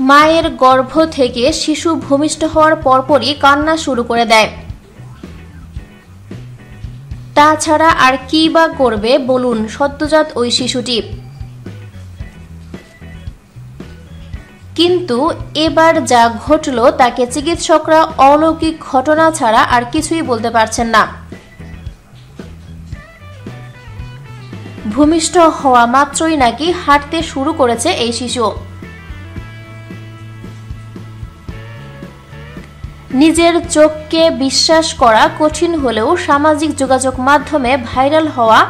মায়ের গর্ভ থেকে শিশু ভূমিষ্ঠ হওয়ার পরপরই কান্না শুরু করে দেয়। তাছাড়া আর কি বা করবে বলুন সদ্যজাত ওই শিশুটি। কিন্তু এবার যা ঘটল তাকে চিকিৎসকরা অলৌকিক ঘটনা ছাড়া আর কিছুই বলতে পারছেন না। ভূমিষ্ঠ হওয়া মাত্রই নাকি হাঁটতে শুরু করেছে এই শিশু। নিজের চোখকে বিশ্বাস করা কঠিন হলেও সামাজিক যোগাযোগ মাধ্যমে ভাইরাল হওয়া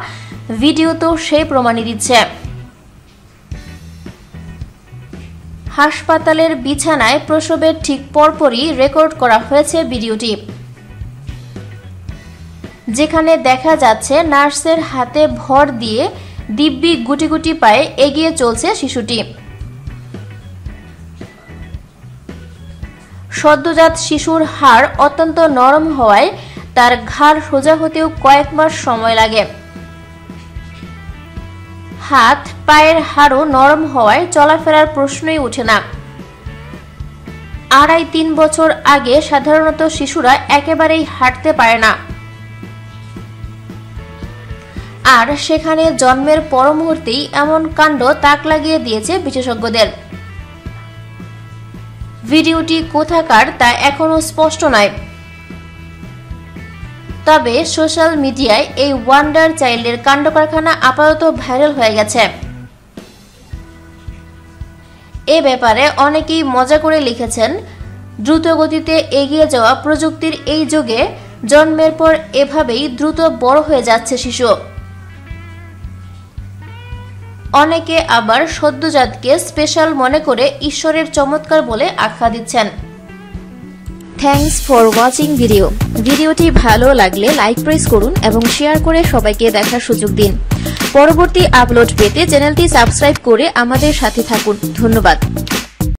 ভিডিও তো সেই প্রমাণই দিচ্ছে। হাসপাতালের বিছানায় প্রসবের ঠিক পরপরই রেকর্ড করা হয়েছে ভিডিওটি। যেখানে দেখা যাচ্ছে নার্সের হাতে ভর দিয়ে দিব্যি গুটি গুটি পায়ে এগিয়ে চলছে শিশুটি। সদ্যজাত শিশুর হাড় অত্যন্ত নরম হওয়ায় তার ঘাড় সোজা হতেও কয়েক মাস সময় লাগে। হাত, পায়ের হাড়ও নরম হওয়ায় চলাফেরার প্রশ্নই ওঠে না। আড়াই তিন বছর আগে সাধারণত শিশুরা একেবারেই হাঁটতে পারে না। আর সেখানে জন্মের পর মুহূর্তেই এমন কাণ্ড তাক লাগিয়ে দিয়েছে বিশেষজ্ঞদের। ভিডিওটি কোথাকার তা এখনও স্পষ্ট নয়। তবে সোশ্যাল মিডিয়ায় এই ওয়ান্ডার চাইল্ডের কাণ্ড কারখানা আপাতত ভাইরাল হয়ে গেছে। এ ব্যাপারে অনেকেই মজা করে লিখেছেন দ্রুত গতিতে এগিয়ে যাওয়া প্রযুক্তির এই যুগে জন্মের পর এভাবেই দ্রুত বড় হয়ে যাচ্ছে শিশু। অনেকে আবার সদ্যজাতকে স্পেশাল মনে করে ঈশ্বরের চমৎকার বলে আখ্যা দিচ্ছেন। থ্যাংকস ফর ওয়াচিং ভিডিও ভিডিওটি ভালো লাগলে লাইক প্রেস করুন এবং শেয়ার করে সবাইকে দেখার সুযোগ দিন। পরবর্তী আপলোড পেতে চ্যানেলটি সাবস্ক্রাইব করে আমাদের সাথে থাকুন। ধন্যবাদ।